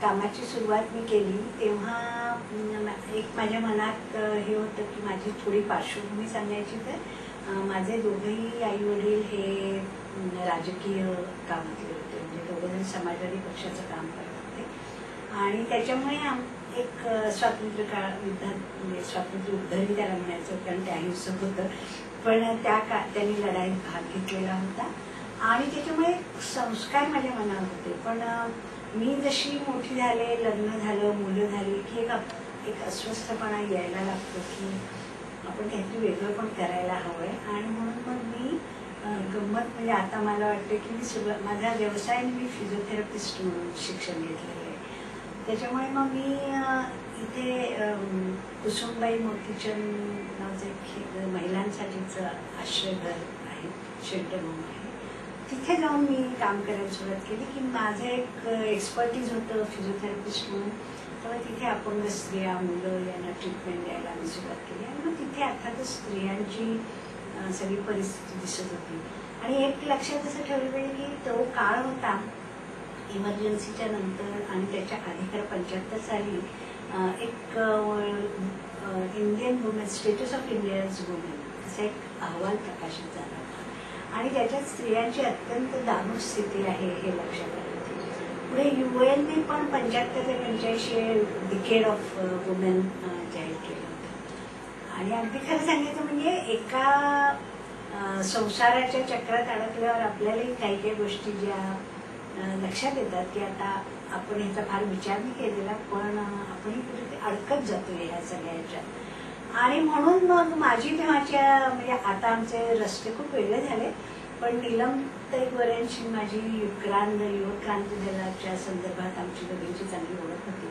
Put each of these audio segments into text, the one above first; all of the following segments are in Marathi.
कामाची सुरुवात मी केली. तेव्हा एक माझ्या मनात हे होतं की माझी थोडी पार्श्वभूमी सांगायची तर माझे दोघंही आई वडील हे राजकीय कामातले होते. म्हणजे दोघंजण समाजवादी पक्षाचं काम करत होते. आणि त्याच्यामुळे आम- एक स्वातंत्र्य काळ युद्धात म्हणजे स्वातंत्र्य उद्धरही त्याला म्हणायचं कारण त्या हिंसक होतं. पण त्या का त्यांनी लढाईत भाग घेतलेला होता. आणि त्याच्यामुळे संस्कार माझ्या मनात होते. पण मी जशी मोठी झाले लग्न झालं मुलं झाली की एक एक अस्वस्थपणा यायला लागतो की आपण काहीतरी वेगळं पण करायला हवं आहे आणि म्हणून मग मी गंमत म्हणजे आता मला वाटतं की मी सुरुवात माझा व्यवसाय मी फिजिओथेरपिस्ट म्हणून शिक्षण घेतलेलं आहे. त्याच्यामुळे मग मी इथे कुसुमबाई मोतीचंद नावचं एक महिलांसाठीचं आश्रयघर आहे शेल्टर होम आहे. तिथे जाऊन मी काम करायला सुरुवात केली की माझं एक एक्सपर्टीज होतं फिजिओथेरपिस्ट म्हणून. तेव्हा तिथे अपंग स्त्रिया मुलं यांना ट्रीटमेंट द्यायला मी सुरुवात केली. आणि मग तिथे अर्थातच स्त्रियांची सगळी परिस्थिती दिसत होती. आणि एक लक्षात असं ठेवलं पाहिजे की तो काळ होता इमर्जन्सीच्या नंतर आणि त्याच्या आधी तर पंच्याहत्तर साली एक Indian women status of Indians women असा एक अहवाल प्रकाशित झाला. होता आणि त्याच्यात स्त्रियांची अत्यंत दारुण स्थिती आहे हे लक्षात आलं. पुढे युएनने पण पंच्याहत्तर ते पंच्याऐंशी डिकेड ऑफ वुमेन जाहीर केलं होतं. आणि अगदी खरं सांगायचं म्हणजे एका uh, संसाराच्या चक्रात अडकल्यावर आपल्यालाही काही काही गोष्टी ज्या uh, लक्षात येतात की आता आपण ह्याचा फार विचार नाही केलेला पण uh, आपण कुठे अडकत जातो ह्या सगळ्याच्या. आणि म्हणून मग माझी तेव्हाच्या म्हणजे आता आमचे रस्ते खूप वेगळे झाले. पण नीलम वऱ्यांशी माझी युक्रांत युवक क्रांती दलाच्या संदर्भात आमची दोघींची चांगली ओळख होती.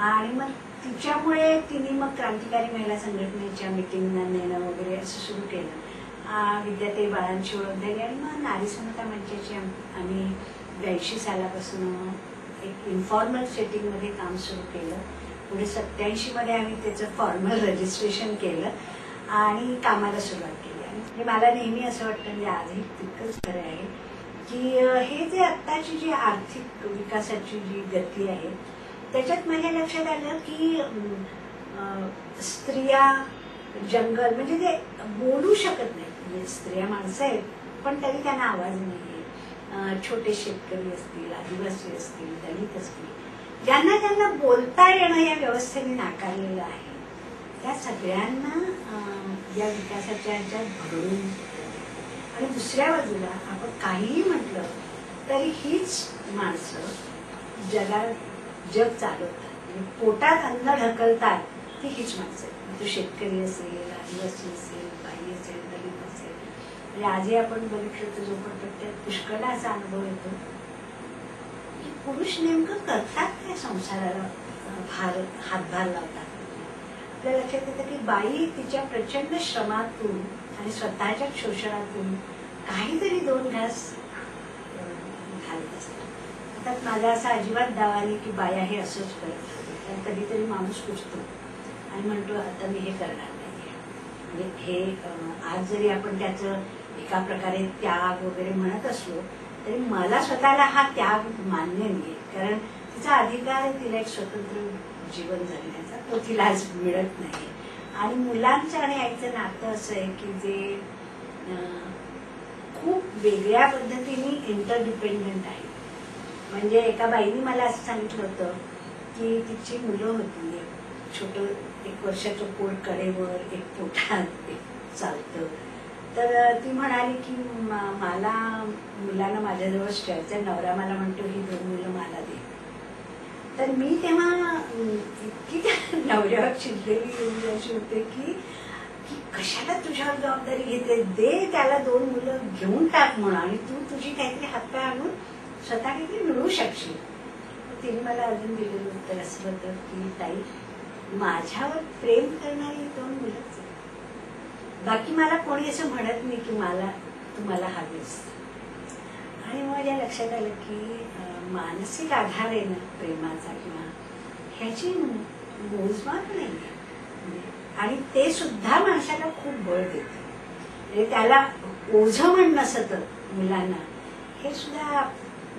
आणि मग तिच्यामुळे तिने मग क्रांतिकारी महिला संघटनेच्या मिटिंगना नेणं वगैरे असं सुरू केलं. विद्याते बाळांची ओळख झाली आणि मग नारी समता मंचाची आम्ही ब्याऐंशी सालापासून एक इन्फॉर्मल सेटिंगमध्ये काम सुरू केलं. पुढे सत्याऐंशी मध्ये आम्ही त्याचं फॉर्मल रजिस्ट्रेशन केलं आणि कामाला सुरुवात केली. आणि म्हणजे मला नेहमी असं वाटतं म्हणजे आजही तितकंच खरं आहे की हे जे आत्ताची जी आर्थिक विकासाची जी गती आहे त्याच्यात माझ्या लक्षात आलं की स्त्रिया जंगल म्हणजे ते बोलू शकत नाहीत. म्हणजे स्त्रिया माणसं आहेत पण तरी त्यांना आवाज नाही आहे छोटे शेतकरी असतील आदिवासी असतील दलित असतील ज्यांना ज्यांना बोलता येणं या व्यवस्थेने नाकारलेलं आहे त्या सगळ्यांना या विकासाच्या ह्याच्यात भरून आणि दुसऱ्या बाजूला आपण काहीही म्हटलं तरी हीच माणसं जगात जग चालवतात म्हणजे पोटात अन्न ढकलतात ती हीच माणसं तो म्हणजे शेतकरी असेल आदिवासी असेल बाई असेल दलित असेल. म्हणजे आजही आपण बघितलं तर झोपडपट्ट्यात पुष्कळ असा अनुभव येतो की पुरुष नेमकं करतात काय? संसाराला भार हातभार लावतात. आपल्या लक्षात येतं की बाई तिच्या प्रचंड श्रमातून आणि स्वतःच्या शोषणातून काहीतरी दोन घास घालत असतात. आता माझा असा अजिबात दावा नाही की बाया हे असंच करत कारण कधीतरी माणूस पुजतो आणि म्हणतो आता मी हे करणार नाही. म्हणजे हे आज जरी आपण त्याचं एका प्रकारे त्याग वगैरे म्हणत असलो तरी मला स्वतःला हा त्याग मान्य नाही कारण तिचा अधिकार आहे तिला एक स्वतंत्र जीवन जगण्याचा. तो तिला आज मिळत नाही आणि मुलांचं आणि आईचं नातं असं आहे की जे खूप वेगळ्या पद्धतीने इंटरडिपेंडंट आहे. म्हणजे एका बाईने मला असं सांगितलं होतं की तिची मुलं होती. छोट छोटं एक वर्षाचं पोट कडेवर एक पोटात एक चालतं. तर ती म्हणाली की मला मुलांना माझ्याजवळच ठेवायचं नवरा मला म्हणतो ही दोन मुलं मला दे. तर मी तेव्हा इतकी त्या नवऱ्यावर चिडलेली एवढी अशी होते की की कशाला तुझ्यावर जबाबदारी घेते दे त्याला दोन मुलं घेऊन टाक म्हणून आणि तू तुझी काहीतरी हातपाय आणून स्वतः काहीतरी मिळवू शकशील. तिने मला अजून दिलेलं उत्तर असं होतं की ताई माझ्यावर प्रेम करणारी दोन मुलंच बाकी मला कोणी असं म्हणत नाही की मला तुम्हाला हवीस आणि मग माझ्या लक्षात आलं की मानसिक आधार आहे ना प्रेमाचा किंवा ह्याची मोजमाप नाही म्हणजे, आणि ते सुद्धा माणसाला खूप बळ देते. म्हणजे त्याला ओझ म्हणणं सतत मुलांना हे सुद्धा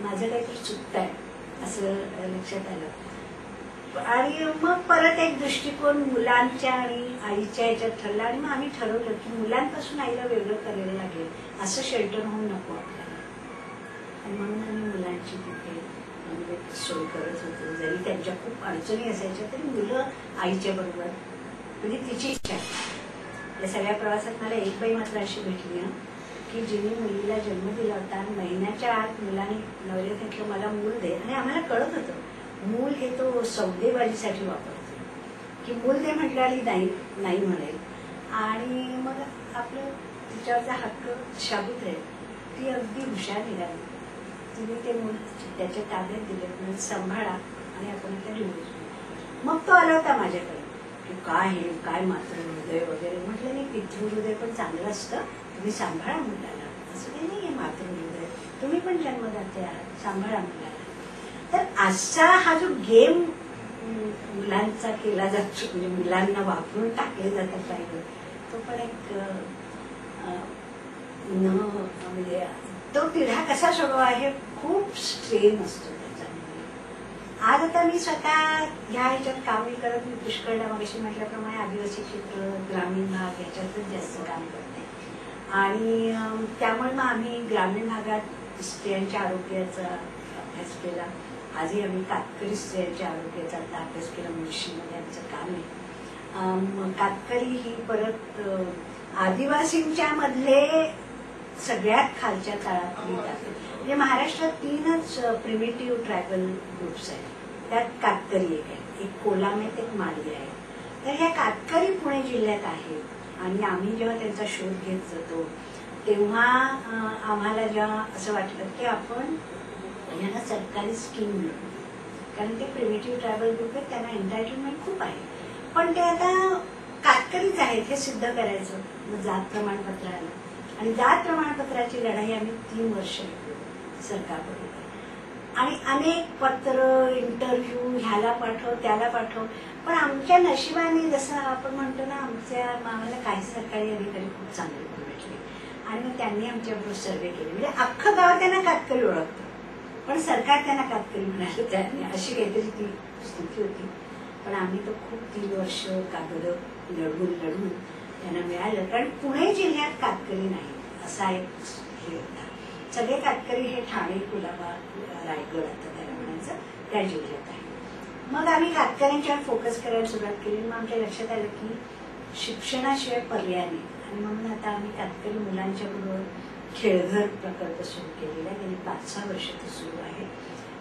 माझं काहीतरी चुकत आहे असं लक्षात आलं. आणि मग परत एक दृष्टिकोन मुलांच्या आणि आईच्या याच्यात ठरला आणि मग आम्ही ठरवलं की मुलांपासून आईला वेगळं करायला लागेल असं शेल्टर होऊन नको आपल्याला आणि म्हणून आम्ही मुलांची तिथे म्हणजे सोय करत होतो जरी त्यांच्या खूप अडचणी असायच्या तरी मुलं आईच्या बरोबर म्हणजे तिची इच्छा आहे. या सगळ्या प्रवासात मला एक बाई मात्र अशी भेटली ना की जिने मुलीला जन्म दिला होता आणि महिन्याच्या आत मुलाने नवऱ्यात म्हटलं मला मूल दे आणि आम्हाला कळत होतं मूल हे तो सौदेबाजीसाठी वापरतो की मूल दे म्हटल्यावर नाही नाही म्हणेल आणि मग आपलं तिच्यावरचा हक्क शाबूत राहील ती अगदी हुशार निघाली तिने ते मूल त्याच्या ताब्यात दिले म्हणजे सांभाळा आणि आपण त्या डिवोर्स मग तो आला होता माझ्याकडे. की काय हे? काय मात्र हृदय वगैरे? म्हटलं नाही पितृहृदय पण चांगलं असतं. तुम्ही सांभाळा मुलाला. असं काही नाही आहे मातृ हृदय. तुम्ही पण जन्मदाते आहात. सांभाळा मुलाला. तर आजचा हा जो गेम मुलांचा केला जातो म्हणजे मुलांना वापरून टाकले जातात काही तो पण एक न म्हणजे तो तिढा कसा सोडवा हे खूप स्ट्रेन असतो त्याचा. आज आता मी स्वतः ह्या ह्याच्यात कामे करत मी पुष्कळला मगाशी म्हटल्याप्रमाणे आदिवासी क्षेत्र ग्रामीण भाग याच्यातच जास्त काम करते. आणि त्यामुळे मग आम्ही ग्रामीण भागात स्त्रियांच्या आरोग्याचा अभ्यास केला. आजही आम्ही कातकरी स्त्रियांच्या आरोग्याचा आता अभ्यास केला मुळशीमध्ये आमचं काम आहे. मग कातकरी ही परत आदिवासींच्या मधले सगळ्यात खालच्या तळातली म्हणजे महाराष्ट्रात तीनच प्रिमेटिव्ह ट्रायबल ग्रुप्स आहेत. त्यात कातकरी एक आहे. एक कोलाम आहेत एक माळी आहे. तर ह्या कातकरी पुणे जिल्ह्यात आहेत. आणि आम्ही जेव्हा त्यांचा शोध घेत जातो तेव्हा आम्हाला जेव्हा असं वाटलं की आपण यांना सरकारी स्कीम मिळू कारण ते प्रिमेटिव्ह ट्रायबल ग्रुप आहेत त्यांना एन्टायटलमेंट खूप आहे. पण ते आता कातकरीच आहेत हे सिद्ध करायचं. मग जात प्रमाणपत्र आलं. आणि जात प्रमाणपत्राची लढाई आम्ही तीन वर्ष लढलो सरकारबरोबर आणि अनेक पत्र इंटरव्ह्यू ह्याला पाठव त्याला पाठव. पण आमच्या नशिबाने जसं आपण म्हणतो ना आमच्या आम्हाला काही सरकारी अधिकारी खूप चांगले भेटले. आणि मग त्यांनी आमच्याबरोबर सर्वे केले. म्हणजे अख्खं गाव त्यांना कातकरी ओळखतं. पण सरकार त्यांना कातकरी म्हणाले. त्यांनी अशी काहीतरी ती स्थिती होती. पण आम्ही तर खूप तीन वर्ष कागद लढवून लढवून त्यांना मिळालं. कारण पुणे जिल्ह्यात कातकरी नाही असा एक हे होता. सगळे कातकरी हे ठाणे कुलाबा रायगड आता त्याला म्हणायचं त्या जिल्ह्यात आहे. मग आम्ही कातकऱ्यांच्यावर फोकस करायला सुरुवात केली. मग आमच्या लक्षात आलं की शिक्षणाशिवाय पर्याय नाही. आणि म्हणून आता आम्ही कातकरी मुलांच्या बरोबर खेळघर प्रकल्प सुरू केलेला आहे. गेली पाच सहा वर्ष तो सुरू आहे.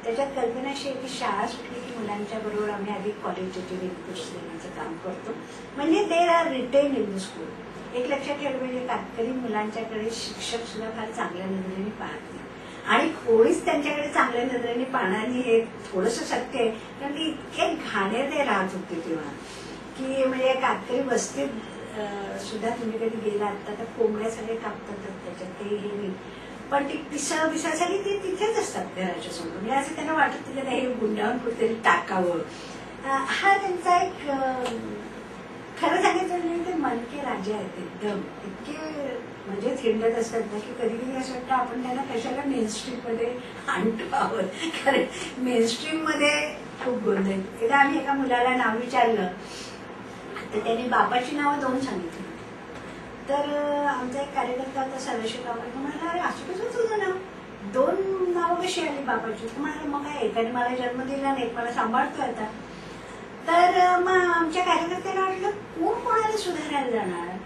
त्याच्यात कल्पना अशी आहे की शाळा सुटली की मुलांच्या बरोबर आम्ही आधी क्वालिटेटिव्ह इनपुट्स देण्याचं काम करतो. म्हणजे they are retain in the school एक लक्षात ठेवलं म्हणजे कातकरी मुलांच्याकडे शिक्षक सुद्धा फार चांगल्या नजरेने पाहत नाही. आणि कोणीच त्यांच्याकडे चांगल्या नजरेने पाहणार नाही हे थोडस सत्य आहे कारण की इतके घाणे ते राहत होते तेव्हा की म्हणजे कातकरी वस्तीत सुद्धा तुम्ही कधी गेला आता तर कोंबड्या सगळे कापतात त्याच्यात काही हे नाही. पण ती पिसळ बिसळ झाली ती तिथेच असतात घराच्या समोर म्हणजे असं त्यांना वाटत की हे गुंडावून कुठेतरी टाकावं. हा त्यांचा एक खरं सांगायचं म्हणजे ते मनके राजे आहेत एकदम. इतके म्हणजे थिंडत असतात ना की कधी कधी असं वाटतं आपण त्यांना कशाला मेनस्ट्रीममध्ये आणतो आहोत. कारण मेनस्ट्रीममध्ये खूप गोंधळ. आहेत. एकदा आम्ही एका मुलाला नाव विचारलं. तर त्याने बापाची नावं दोन सांगितली. तर आमचा एक कार्यकर्ता होता सर्वेश्वर बाबा तो म्हणाला अरे असं कसं तुझं नाव? दोन नावं कशी आली बापाची? तो म्हणाला मग काय एकाने मला जन्म दिला नाही एक मला सांभाळतोय आता. तर मग आमच्या कार्यकर्त्याला वाटलं कोण कोणाला सुधारायला जाणार?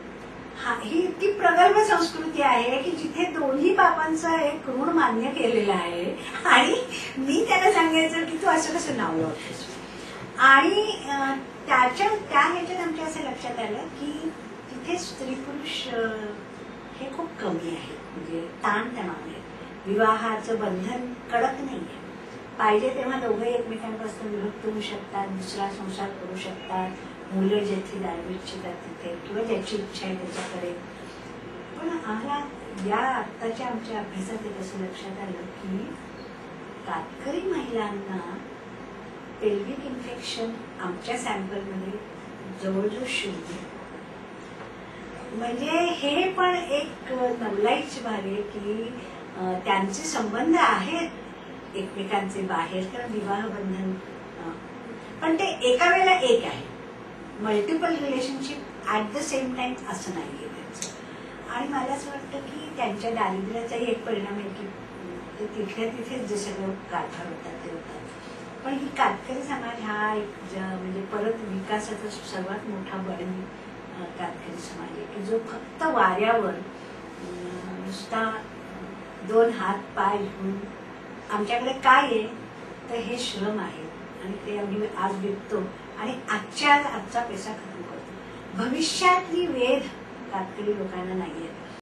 हा ही इतकी प्रगल्भ संस्कृती आहे की जिथे दोन्ही बापांचा एक ऋण मान्य केलेलं आहे. आणि मी त्याला सांगायचं की तू असं कसं नाव लावतोस? आणि त्याच्या त्या ह्याच्यात आमच्या असं लक्षात आलं की तिथे स्त्री पुरुष हे खूप कमी आहे. म्हणजे ताण तणाव विवाहाचं बंधन कडक नाही आहे पाहिजे तेव्हा दोघे एकमेकांपासून विभक्त होऊ शकतात दुसरा संसार करू शकतात. मुलं जेथे जाणू इच्छितात तिथे किंवा ज्याची इच्छा आहे त्याच्याकडे. पण आम्हाला या आत्ताच्या आमच्या अभ्यासात एक असं लक्षात आलं की तात्करी महिलांना पेल्विक इन्फेक्शन आमच्या सॅम्पलमध्ये जवळजवळ शून्य. म्हणजे हे पण एक नवलाईच भाग आहे की त्यांचे संबंध आहेत एकमेकांचे बाहेर कारण विवाह बंधन पण ते एका वेळेला एक आहे. Multiple relationship at the same time असं नाहीये त्याचं. आणि मला असं वाटतं की त्यांच्या दारिद्र्याचाही एक परिणाम आहे की तिथल्या तिथेच जे सगळं कारभार होतात ते होतात. पण ही कातकरी समाज हा एक म्हणजे परत विकासाचा सर्वात मोठा बळी अं, कातकरी समाज आहे की जो फक्त वाऱ्यावर नुसता दोन हात पाय घेऊन आमच्याकडे काय आहे? तर हे श्रम आहे. आणि ते आम्ही आज विकतो. आणि आजच्या आज आजचा पैसा खतम करतो. भविष्यातली वेध कातकरी लोकांना नाही आहेत